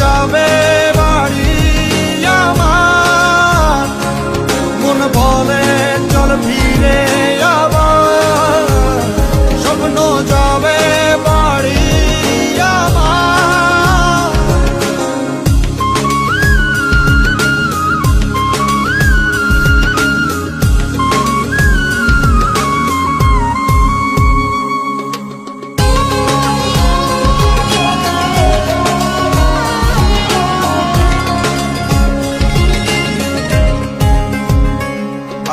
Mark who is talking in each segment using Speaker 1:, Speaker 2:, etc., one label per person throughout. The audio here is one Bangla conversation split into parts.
Speaker 1: যাবে বাড়ি আমার। মন বলে চল ফিরে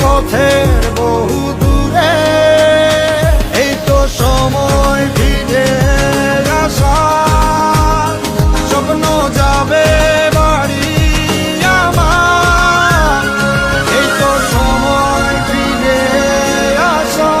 Speaker 1: পথের বহু দূরে এই তো সময় ফিরে আসা স্বপ্ন যাবে বাড়ি আমার সময় আসা